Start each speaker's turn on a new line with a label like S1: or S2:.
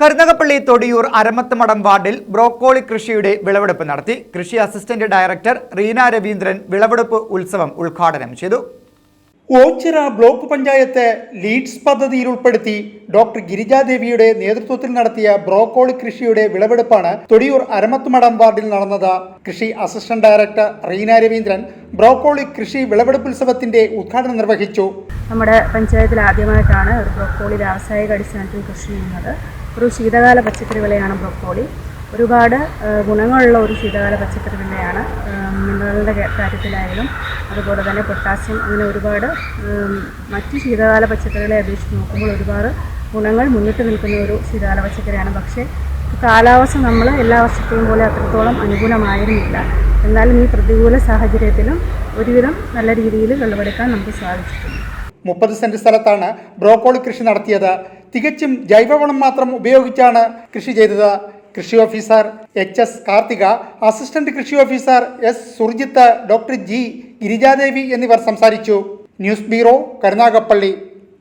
S1: കരുനാഗപ്പള്ളി തൊടിയൂർ അരമത്തമടം വാർഡിൽ ബ്രോക്കോളി കൃഷിയുടെ വിളവെടുപ്പ് നടത്തി. കൃഷി അസിസ്റ്റന്റ് ഡയറക്ടർ റീന രവീന്ദ്രൻ വിളവെടുപ്പ് ഉത്സവം ഉദ്ഘാടനം ചെയ്തു.
S2: ഓച്ചിറ ബ്ലോക്ക് പഞ്ചായത്ത് ലീഡ്സ് പദ്ധതിയിൽ ഉൾപ്പെടുത്തി ഡോക്ടർ ഗിരിജാദേവിയുടെ നേതൃത്വത്തിൽ നടത്തിയ ബ്രോക്കോളി കൃഷിയുടെ വിളവെടുപ്പാണ് തൊടിയൂർ അരമത്തുമടം വാർഡിൽ നടന്നത്. കൃഷി assistant director Reena Raveendran broccoli കൃഷി വിളവെടുപ്പ് ഉത്സവത്തിന്റെ ഉദ്ഘാടനം നിർവഹിച്ചു.
S3: നമ്മുടെ പഞ്ചായത്തിൽ ആദ്യമായിട്ടാണ് ഒരു ബ്രൊക്കോളി വ്യാവസായിക അടിസ്ഥാനത്തിൽ കൃഷി ചെയ്യുന്നത്. ഒരു ശീതകാല പച്ചക്കറി വിളയാണ് ബ്രൊക്കോളി. ഒരുപാട് ഗുണങ്ങളുള്ള ഒരു ശീതകാല പച്ചക്കറി വിളയാണ് മിനറലിന്റെ കാര്യത്തിലായാലും അതുപോലെ തന്നെ പൊട്ടാസ്യം അങ്ങനെ ഒരുപാട് മറ്റ് ശീതകാല പച്ചക്കറികളെ അപേക്ഷിച്ച് നോക്കുമ്പോൾ ഒരുപാട് ഗുണങ്ങൾ മുന്നിട്ട് നിൽക്കുന്ന ഒരു ശീതകാല പച്ചക്കറിയാണ്. പക്ഷേ കാലാവസ്ഥ നമ്മൾ എല്ലാ വർഷത്തെയും പോലെ അത്രത്തോളം അനുകൂലമായിരുന്നില്ല. എന്നാലും ഈ പ്രതികൂല സാഹചര്യത്തിലും ഒരുവിധം നല്ല രീതിയിൽ വിളവെടുക്കാൻ നമുക്ക് സാധിച്ചിട്ടുണ്ട്.
S2: മുപ്പത് സെന്റ് സ്ഥലത്താണ് ബ്രോക്കോളി കൃഷി നടത്തിയത്. തികച്ചും ജൈവവളം മാത്രം ഉപയോഗിച്ചാണ് കൃഷി ചെയ്തത്. കൃഷി officer H S Karthika assistant കൃഷി officer S Surjith doctor G Girijadevi എന്നിവർ സംസാരിച്ചു. News bureau Karunagappally.